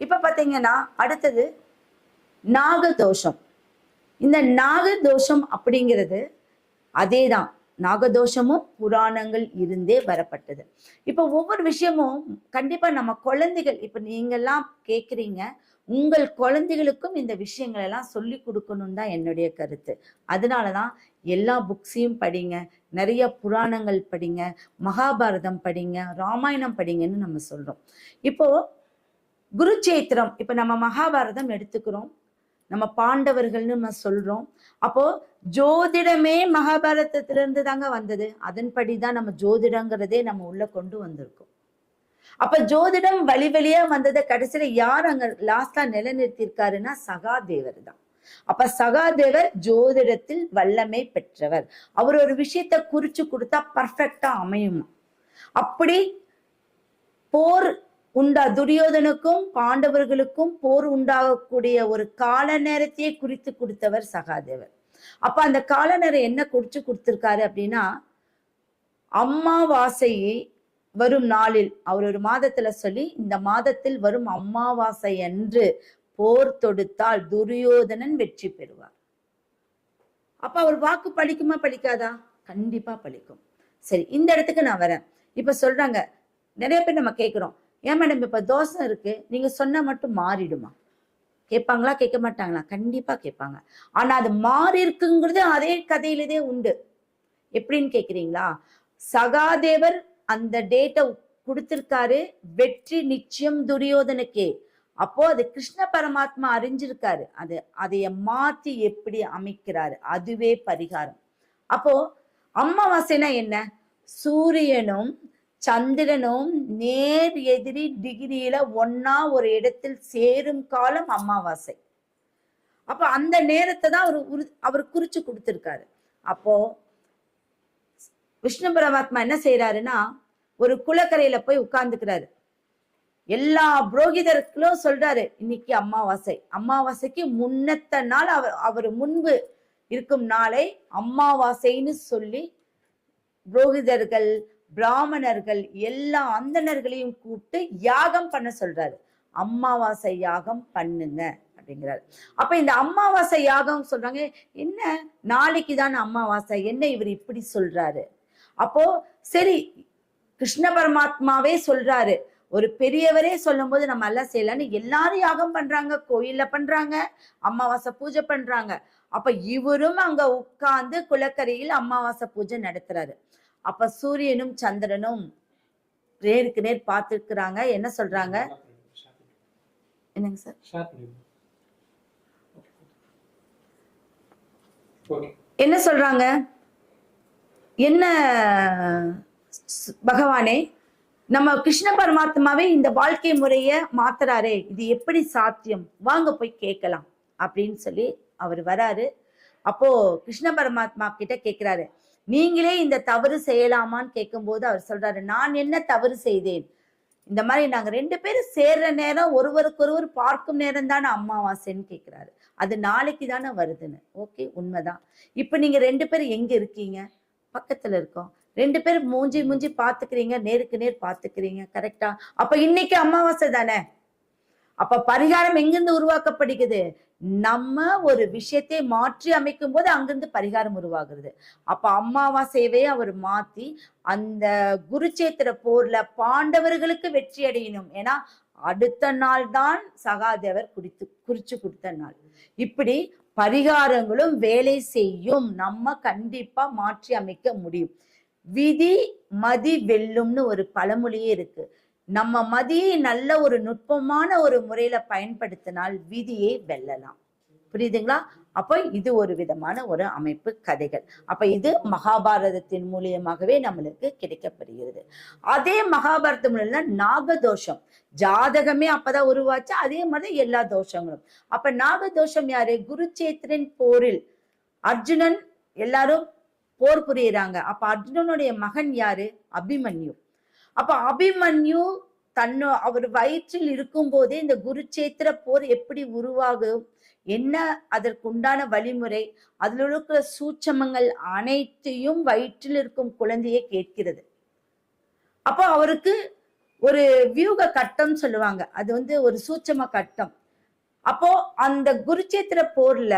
இப்போ பார்த்தீங்கன்னா அடுத்தது நாகதோஷம். இந்த நாகதோஷம் அப்படிங்கிறது அதே தான் நாகதோஷமும் புராணங்கள் இருந்தே வரப்பட்டது. இப்போ ஒவ்வொரு விஷயமும் கண்டிப்பாக நம்ம குழந்தைகள் இப்போ நீங்கள்லாம் கேட்குறீங்க உங்கள் குழந்தைகளுக்கும் இந்த விஷயங்கள் எல்லாம் சொல்லி கொடுக்கணும் தான் என்னுடைய கருத்து. அதனால தான் எல்லா புக்ஸையும் படிங்க நிறைய புராணங்கள் படிங்க மகாபாரதம் படிங்க ராமாயணம் படிங்கன்னு நம்ம சொல்கிறோம் இப்போது குருச்சேத்திரம். இப்ப நம்ம மகாபாரதம் எடுத்துக்கிறோம். நம்ம பாண்டவர்கள்னு நம்ம சொல்றோம். அப்போ ஜோதிடமே மகாபாரதத்திலிருந்து தாங்க வந்தது. அதன்படி தான் நம்ம ஜோதிடங்கிறதே நம்ம உள்ள கொண்டு வந்திருக்கோம். அப்ப ஜோதிடம் வழி வழியா வந்ததை கடைசியில யார் அங்க லாஸ்டா நிலைநிறுத்தியிருக்காருன்னா சகாதேவர் தான். அப்ப சகாதேவர் ஜோதிடத்தில் வல்லமை பெற்றவர். அவர் ஒரு விஷயத்த குறிச்சு கொடுத்தா பர்ஃபெக்டா அமையுமா? அப்படி போர் உண்டா துரியோதனுக்கும் பாண்டவர்களுக்கும் போர் உண்டாகக்கூடிய ஒரு கால நேரத்தையே குறித்து கொடுத்தவர் சகாதேவர். அப்ப அந்த கால நேரம் என்ன குறிச்சு கொடுத்திருக்காரு அப்படின்னா அம்மாவாசையை வரும் நாளில் அவர் ஒரு மாதத்துல சொல்லி இந்த மாதத்தில் வரும் அம்மாவாசை அன்று போர் தொடுத்தால் துரியோதனன் வெற்றி பெறுவார். அப்ப அவர் வாக்கு பழிக்குமா பலிக்காதா கண்டிப்பா பழிக்கும். சரி இந்த இடத்துக்கு நான் வரேன். இப்ப சொல்றாங்க நிறைய பேர் நம்ம கேட்கிறோம் ஏன் மேடம் இப்ப தோசை இருக்கு? நீங்க சொன்னா மட்டும் மாறிடுமா? கேட்பாங்களா கேட்க மாட்டாங்களா? கண்டிப்பா கேட்பாங்க. ஆனா அது மாறி இருக்குங்கிறது அதே கதையிலதே உண்டு. எப்படின்னு கேக்குறீங்களா சகாதேவர் அந்த டேட்டை கொடுத்துருக்காரு. வெற்றி நிச்சயம் துரியோதனுக்கே. அப்போ அது கிருஷ்ண பரமாத்மா அறிஞ்சிருக்காரு. அது அதைய மாத்தி எப்படி அமைக்கிறாரு? அதுவே பரிகாரம். அப்போ அமாவாசைனா என்ன? சூரியனும் சந்திரனும் நேர் எதிரி டிகிரியில ஒன்னா ஒரு இடத்தில் சேரும் காலம் அமாவாசை. அப்ப அந்த நேரத்தை தான் அவர் உரு- அவர் குறிச்சு கொடுத்திருக்காரு. அப்போ விஷ்ணு பரமாத்மா என்ன செய்யறாருன்னா ஒரு குளக்கரையில போய் உட்கார்ந்துக்கிறாரு. எல்லா புரோகிதர்களும் சொல்றாரு இன்னைக்கு அமாவாசை. அமாவாசைக்கு முன்னத்த நாள் அவர் அவர் முன்பு இருக்கும் நாளை அமாவாசைன்னு சொல்லி புரோகிதர்கள் பிராமணர்கள் எல்லா அந்தணர்களையும் கூப்பிட்டு யாகம் பண்ண சொல்றாரு. அமாவாசை யாகம் பண்ணுங்க அப்படிங்கிறாரு. அப்ப இந்த அமாவாசை யாகம் சொல்றாங்க என்ன? நாளைக்கு தான் அமாவாசை என்ன இவர் இப்படி சொல்றாரு? அப்போ சரி கிருஷ்ண பரமாத்மாவே சொல்றாரு. ஒரு பெரியவரே சொல்லும் போது நம்ம எல்லாம் செய்யலான்னு எல்லாரும் யாகம் பண்றாங்க கோயில்ல பண்றாங்க அமாவாசை பூஜை பண்றாங்க. அப்ப இவரும் அங்க உட்கார்ந்து குளக்கரையில் அமாவாசை பூஜை நடத்துறாரு. அப்ப சூரியனும் சந்திரனும் நேருக்கு நேர் பார்த்துருக்குறாங்க. என்ன சொல்றாங்க? என்னங்க சார்? என்ன சொல்றாங்க? என்ன பகவானே நம்ம கிருஷ்ண பரமாத்மாவே இந்த வாழ்க்கை முறைய மாத்துறாரே இது எப்படி சாத்தியம்? வாங்க போய் கேட்கலாம் அப்படின்னு சொல்லி அவர் வராரு. அப்போ கிருஷ்ண பரமாத்மா கிட்ட கேட்கிறாரு நீங்களே இந்த தவறு செய்யலாமான்னு கேட்கும்போது அவர் சொல்றாரு நான் என்ன தவறு செய்தேன்? இந்த மாதிரி நாங்க ரெண்டு பேரும் சேர்ற நேரம் ஒருவருக்கொருவர் பார்க்கும் நேரம் தானே அம்மாவாசைன்னு கேட்கிறாரு அது நாளைக்கு தானே வருதுன்னு. ஓகே உண்மைதான். இப்ப நீங்க ரெண்டு பேரும் எங்க இருக்கீங்க? பக்கத்துல இருக்கோம். ரெண்டு பேரும் மூஞ்சி மூஞ்சி பாத்துக்கிறீங்க நேருக்கு நேர் பாத்துக்கிறீங்க கரெக்டா அப்ப இன்னைக்கு அமாவாசை தானே? அப்ப பரிகாரம் எங்கிருந்து உருவாக்கப்படுகிறது? நம்ம ஒரு விஷயத்தை மாற்றி அமைக்கும் போது அங்கிருந்து பரிகாரம் உருவாகுறது. அப்ப அமாவாசையவே அவர் மாத்தி அந்த குருச்சேத்திர போர்ல பாண்டவர்களுக்கு வெற்றி அடையணும். ஏன்னா அடுத்த நாள் தான் சகாதேவர் குடித்து குறிச்சு கொடுத்த நாள். இப்படி பரிகாரங்களும் வேலை செய்யும் நம்ம கண்டிப்பா மாற்றி அமைக்க முடியும். விதி மதி வெல்லும்னு ஒரு பழமொழியே இருக்கு. நம்ம மதியை நல்ல ஒரு நுட்பமான ஒரு முறையில பயன்படுத்தினால் விதியை வெல்லலாம். புரியுதுங்களா? அப்ப இது ஒரு விதமான ஒரு அமைப்பு கதைகள். அப்ப இது மகாபாரதத்தின் மூலியமாகவே நம்மளுக்கு கிடைக்கப்படுகிறது. அதே மகாபாரதம் மூலியம்னா நாகதோஷம். ஜாதகமே அப்பதான் உருவாச்சு அதே மாதிரி எல்லா தோஷங்களும். அப்ப நாகதோஷம் யாரு? குருச்சேத்திரன் போரில் அர்ஜுனன் எல்லாரும் போர் புரியுறாங்க. அப்ப அர்ஜுனனுடைய மகன் யாரு? அபிமன்யு. அப்ப அபிமன்யு தன்னோ அவர் வயிற்றில் இருக்கும் போதே இந்த குருச்சேத்திர போர் எப்படி உருவாகும்? என்ன அதற்குண்டான வழிமுறை? அதில் இருக்கிற சூட்சமங்கள் அனைத்தையும் வயிற்றில் இருக்கும் குழந்தையே கேட்கிறது. அப்போ அவருக்கு ஒரு வியூக கட்டம் சொல்லுவாங்க. அது வந்து ஒரு சூட்சம கட்டம். அப்போ அந்த குருச்சேத்திர போர்ல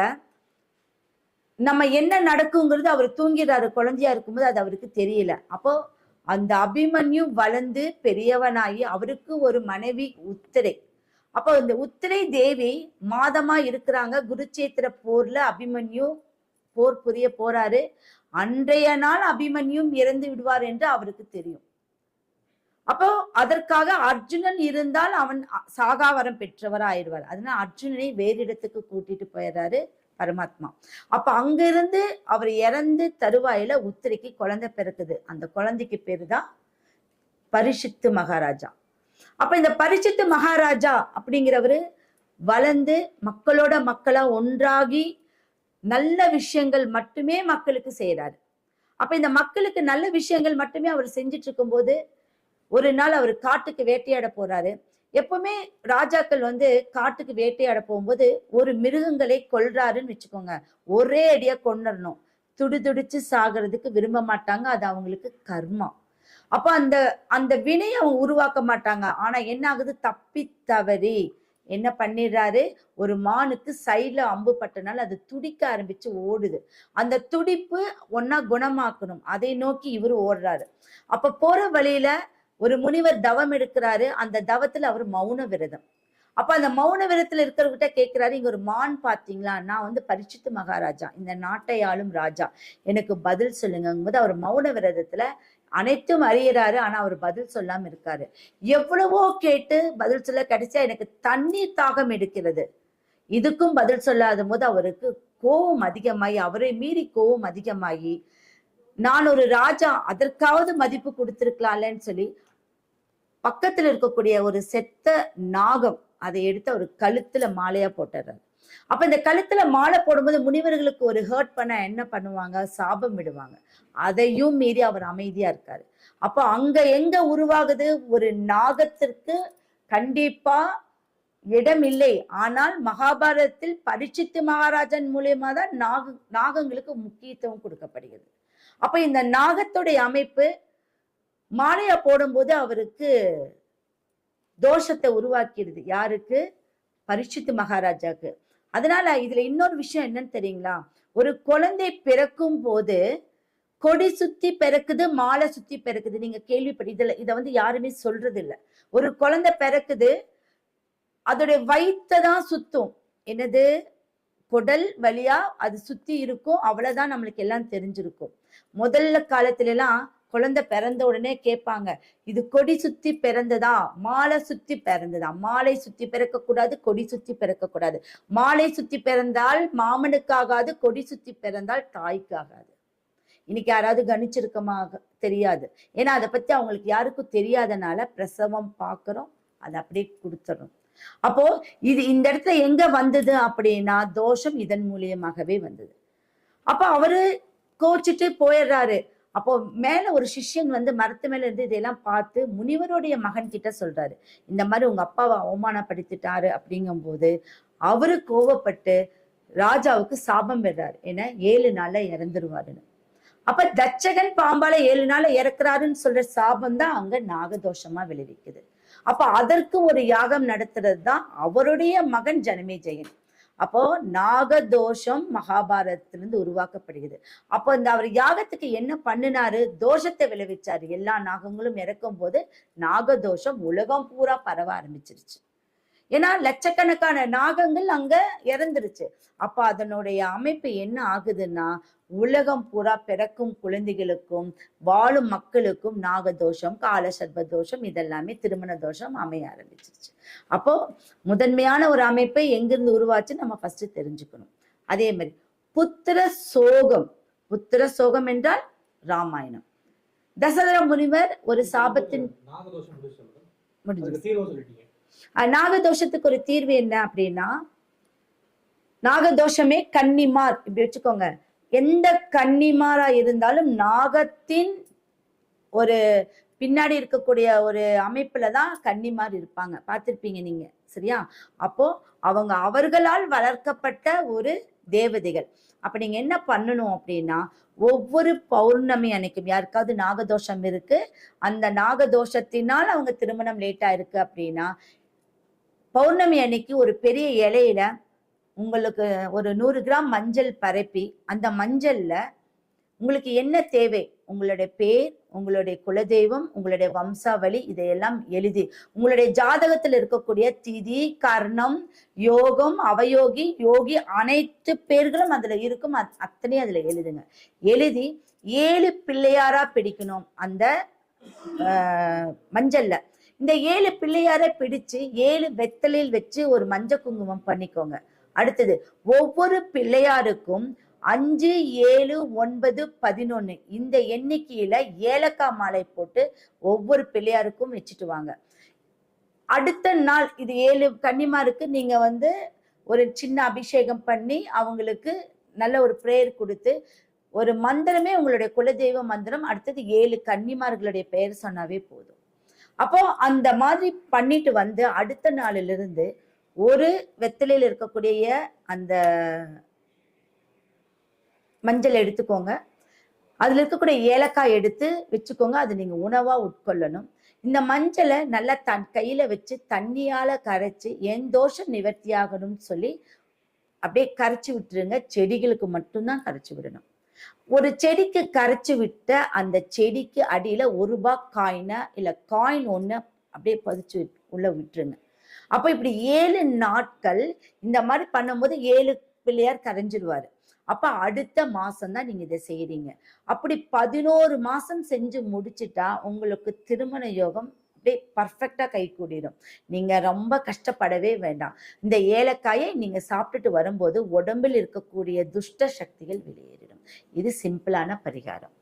நம்ம என்ன நடக்குங்கிறது அவர் தூங்கிறாரு குழந்தையா இருக்கும்போது அது அவருக்கு தெரியல. அப்போ அந்த அபிமன்யு வளர்ந்து பெரியவனாகி அவருக்கு ஒரு மனைவி உத்திரை. அப்போ இந்த உத்திரை தேவி மாதமா இருக்கிறாங்க. குருச்சேத்திர போர்ல அபிமன்யு போர் புரிய போறாரு. அன்றைய நாள் அபிமன்யும் இறந்து விடுவார் என்று அவருக்கு தெரியும். அப்போ அதற்காக அர்ஜுனன் இருந்தால் அவன் சாகாவரம் பெற்றவர் ஆயிடுவார் அதனால அர்ஜுனனை வேறு இடத்துக்கு கூட்டிட்டு போயிடுறாரு. பரமாத்மா. அப்ப அங்கிருந்து அவர் இறந்து தருவாயில உத்திரைக்கு குழந்தை பிறக்குது. அந்த குழந்தைக்கு பேரு தான் பரிசுத்து மகாராஜா. அப்ப இந்த பரிசுத்து மகாராஜா அப்படிங்கிறவரு வளர்ந்து மக்களோட மக்களா ஒன்றாகி நல்ல விஷயங்கள் மட்டுமே மக்களுக்கு செய்யறாரு அப்ப இந்த மக்களுக்கு நல்ல விஷயங்கள் மட்டுமே அவர் செஞ்சுட்டு இருக்கும்போது ஒரு நாள் அவர் காட்டுக்கு வேட்டையாட போறாரு. எப்பவுமே ராஜாக்கள் வந்து காட்டுக்கு வேட்டையாட போகும்போது ஒரு மிருகங்களை கொல்றாருன்னு வச்சுக்கோங்க. ஒரே அடியா கொண்டுடணும் துடிதுடிச்சு சாகிறதுக்கு விரும்ப மாட்டாங்க. அது அவங்களுக்கு கர்மம் அப்ப அந்த அந்த வினையை அவங்க உருவாக்க மாட்டாங்க. ஆனா என்ன ஆகுது? தப்பி தவறி என்ன பண்ணிடுறாரு? ஒரு மானுக்கு சைட்ல அம்பு பட்டனால அது துடிக்க ஆரம்பிச்சு ஓடுது. அந்த துடிப்பு ஒன்னா குணமாக்கணும். அதை நோக்கி இவர் ஓடுறாரு. அப்ப போற வழியில ஒரு முனிவர் தவம் எடுக்கிறாரு அந்த தவத்துல அவர் மௌன விரதம். அப்ப அந்த மௌன விரதத்துல இருக்கிறவர்கிட்ட கேட்கிறாரு இங்க ஒரு மான் பாத்தீங்களா? நான் வந்து பரிச்சித்து மகாராஜா. இந்த நாட்டை ஆளும் ராஜா. எனக்கு பதில் சொல்லுங்கும்போது அவர் மௌன விரதத்துல அனைத்தும் அறியறாரு ஆனா அவர் பதில் சொல்லாம இருக்காரு. எவ்வளவோ கேட்டு பதில் சொல்ல கிடைச்சா எனக்கு தண்ணீர் தாகம் எடுக்கிறது. இதுக்கும் பதில் சொல்லாத போது அவருக்கு கோபம் அதிகமாகி அவரை மீறி கோபம் அதிகமாகி நான் ஒரு ராஜா அதற்காவது மதிப்பு கொடுத்துருக்கலாம்லன்னு சொல்லி பக்கத்துல இருக்கக்கூடிய ஒரு செத்த நாகம் அதை எடுத்து அவர் கழுத்துல மாலையா போட்டுறாரு. அப்ப இந்த கழுத்துல மாலை போடும்போது முனிவர்களுக்கு ஒரு ஹர்ட் பண்ண என்ன பண்ணுவாங்க? சாபம் விடுவாங்க. அதையும் மீறி அவர் அமைதியா இருக்காரு. அப்போ அங்க எங்க உருவாகுது? ஒரு நாகத்திற்கு கண்டிப்பா இடம் இல்லை. ஆனால் மகாபாரதத்தில் பரிச்சித்து மகாராஜன் மூலியமா தான் நாக நாகங்களுக்கு முக்கியத்துவம் கொடுக்கப்படுகிறது. அப்ப இந்த நாகத்துடைய அமைப்பு மாலையா போடும்போது அவருக்கு தோஷத்தை உருவாக்கிடுது. யாருக்கு? பரிசுத்து மகாராஜாக்கு. அதனால இதுல இன்னொரு விஷயம் என்னன்னு தெரியுங்களா? ஒரு குழந்தை பிறக்கும் போது கொடி சுத்தி பிறக்குது மாலை சுத்தி பிறக்குது. நீங்க கேள்விப்பட்டு இதுல இதை வந்து யாருமே சொல்றது இல்ல ஒரு குழந்தை பிறக்குது அதோடைய வயிற்றை தான் சுத்தும். என்னது? குடல் வழியா அது சுத்தி இருக்கும். அவ்வளவுதான் நம்மளுக்கு எல்லாம் தெரிஞ்சிருக்கும். முதல்ல காலத்துல எல்லாம் குழந்தை பிறந்த உடனே கேட்பாங்க இது கொடி சுத்தி பிறந்ததா? மாலை சுத்தி பிறந்ததா? மாலை சுத்தி பிறக்க கூடாது கொடி சுத்தி பிறக்க கூடாது மாலை சுத்தி பிறந்தால் மாமனுக்காகாது கொடி சுத்தி பிறந்தால் தாய்க்கு ஆகாது இன்னைக்கு யாராவது கணிச்சிருக்கமாக தெரியாது. ஏன்னா அதை பத்தி அவங்களுக்கு யாருக்கும் தெரியாதனால பிரசவம் பார்க்குறோம் அதை அப்படியே கொடுத்துறோம். அப்போ இது இந்த இடத்துல எங்க வந்தது அப்படின்னா தோஷம் இதன் மூலியமாகவே வந்தது. அப்ப அவரு கோச்சிட்டு போயிடுறாரு. அப்போ மேல ஒரு சிஷ்யன் வந்து மரத்து மேல இருந்து இதெல்லாம் பார்த்து முனிவருடைய மகன் கிட்ட சொல்றாரு. இந்த மாதிரி உங்க அப்பாவை அவமானப்படுத்திட்டாரு அப்படிங்கும்போது அவரு கோவப்பட்டு ராஜாவுக்கு சாபம் பெறாரு. ஏன்னா ஏழு நாள்ல இறந்துருவாருன்னு. அப்ப தச்சகன் பாம்பால ஏழு நாள்ல இறக்குறாருன்னு சொல்ற சாபம் தான் அங்க நாகதோஷமா விளைவிக்குது. அப்ப அதற்கு ஒரு யாகம் நடத்துறது தான் அவருடைய மகன் ஜனமே ஜெயன் அப்போ நாகதோஷம் மகாபாரதத்திலிருந்து உருவாக்கப்படுகிறது. அப்போ இந்த அவர் யாகத்துக்கு என்ன பண்ணினாரு? தோஷத்தை விளைவிச்சாரு. எல்லா நாகங்களும் இறக்கும் போது நாகதோஷம் உலகம் பூரா பரவ ஆரம்பிச்சிருச்சு. ஏன்னா லட்சக்கணக்கான நாகங்கள் அங்க இறந்துருச்சு. அப்ப அதனுடைய அமைப்பு என்ன ஆகுதுன்னா உலகம் பூரா பிறக்கும் குழந்தைகளுக்கும் வாழும் மக்களுக்கும் நாகதோஷம் கால சர்ப தோஷம் இதெல்லாமே திருமண தோஷம் அமைய ஆரம்பிச்சிருச்சு. அப்போ முதன்மையான ஒரு அமைப்பை எங்கிருந்து உருவாச்சு? நம்ம ஃபர்ஸ்ட் தெரிஞ்சுக்கணும். அதே மாதிரி புத்திர சோகம். புத்திர சோகம் என்றால் ராமாயணம். தசரத முனிவர் ஒரு சாபத்தின். முடிஞ்சு நாகதோஷத்துக்கு ஒரு தீர்வு என்ன அப்படின்னா நாகதோஷமே கன்னிமார். இப்படி வச்சுக்கோங்க. எந்த கன்னிமாரா இருந்தாலும் நாகத்தின் ஒரு பின்னாடி இருக்கக்கூடிய ஒரு அமைப்புல தான் கன்னிமார் இருப்பாங்க. பார்த்திருப்பீங்க நீங்க. சரியா? அப்போ அவங்க அவர்களால் வளர்க்கப்பட்ட ஒரு தேவதைகள். அப்ப நீங்க என்ன பண்ணணும் அப்படின்னா ஒவ்வொரு பௌர்ணமி அன்னைக்கும் யாருக்காவது நாகதோஷம் இருக்கு. அந்த நாகதோஷத்தினால் அவங்க திருமணம் லேட் ஆயிருக்கு அப்படின்னா பௌர்ணமி அன்னைக்கு ஒரு பெரிய இலையில உங்களுக்கு ஒரு நூறு கிராம் மஞ்சள் பரப்பி அந்த மஞ்சள்ல உங்களுக்கு என்ன தேவை? உங்களுடைய பேர் உங்களுடைய குலதெய்வம் உங்களுடைய வம்சாவளி இதையெல்லாம் எழுதி. உங்களுடைய ஜாதகத்தில் இருக்கக்கூடிய திதி கர்ணம் யோகம் அவயோகி யோகி அனைத்து பேர்களும் அதுல இருக்கும். அத்- அத்தனையும் அதுல எழுதுங்க. எழுதி ஏழு பிள்ளையாரா பிடிக்கணும் அந்த மஞ்சள்ல. இந்த ஏழு பிள்ளையாரை பிடிச்சு ஏழு வெத்தலையில் வச்சு ஒரு மஞ்ச குங்குமம் பண்ணிக்கோங்க. அடுத்தது ஒவ்வொரு பிள்ளையாருக்கும் அஞ்சு ஏழு ஒன்பது பதினொன்னு இந்த எண்ணிக்கையில ஏலக்காய் மாலை போட்டு ஒவ்வொரு பிள்ளையாருக்கும் வச்சுட்டு வாங்க. அடுத்த நாள் இது ஏழு கன்னிமாருக்கு நீங்க வந்து ஒரு சின்ன அபிஷேகம் பண்ணி அவங்களுக்கு நல்ல ஒரு பிரேயர் கொடுத்து ஒரு மந்திரமே உங்களுடைய குலதெய்வ மந்திரம் அடுத்தது ஏழு கன்னிமார்களுடைய பெயர் சொன்னாவே போதும். அப்போ அந்த மாதிரி பண்ணிட்டு வந்து அடுத்த நாளிலிருந்து ஒரு வெத்தலையில் இருக்கக்கூடிய அந்த மஞ்சள் எடுத்துக்கோங்க. அதில் இருக்கக்கூடிய ஏலக்காய் எடுத்து வச்சுக்கோங்க. அது நீங்கள் உணவாக உட்கொள்ளணும். இந்த மஞ்சளை நல்லா தன் கையில் வச்சு தண்ணியால் கரைச்சி என் தோஷம் நிவர்த்தி ஆகணும்னு சொல்லி அப்படியே கரைச்சி விட்டுருங்க. செடிகளுக்கு மட்டும்தான் கரைச்சி விடணும். ஒரு செடிக்கு கரைச்சி விட்ட அந்த செடிக்கு அடியில ஒரு ரூபாய் காயினா இல்ல காயின் ஒண்ணு அப்படியே பதிச்சு உள்ள விட்டுருங்க. அப்போ இப்படி ஏழு நாட்கள் இந்த மாதிரி பண்ணும்போது ஏழு பிள்ளையார் கரைஞ்சிருவாரு. அப்ப அடுத்த மாசம் தான் நீங்க இதை செய்கிறீங்க அப்படி பதினோரு மாசம் செஞ்சு முடிச்சிட்டா உங்களுக்கு திருமண யோகம் அப்படியே பர்ஃபெக்டாக கை கூடிடும் நீங்க ரொம்ப கஷ்டப்படவே வேண்டாம். இந்த ஏலக்காயை நீங்க சாப்பிட்டுட்டு வரும்போது உடம்பில் இருக்கக்கூடிய துஷ்ட சக்திகள் வெளியேறும் இது சிம்பிளான பரிகாரம்.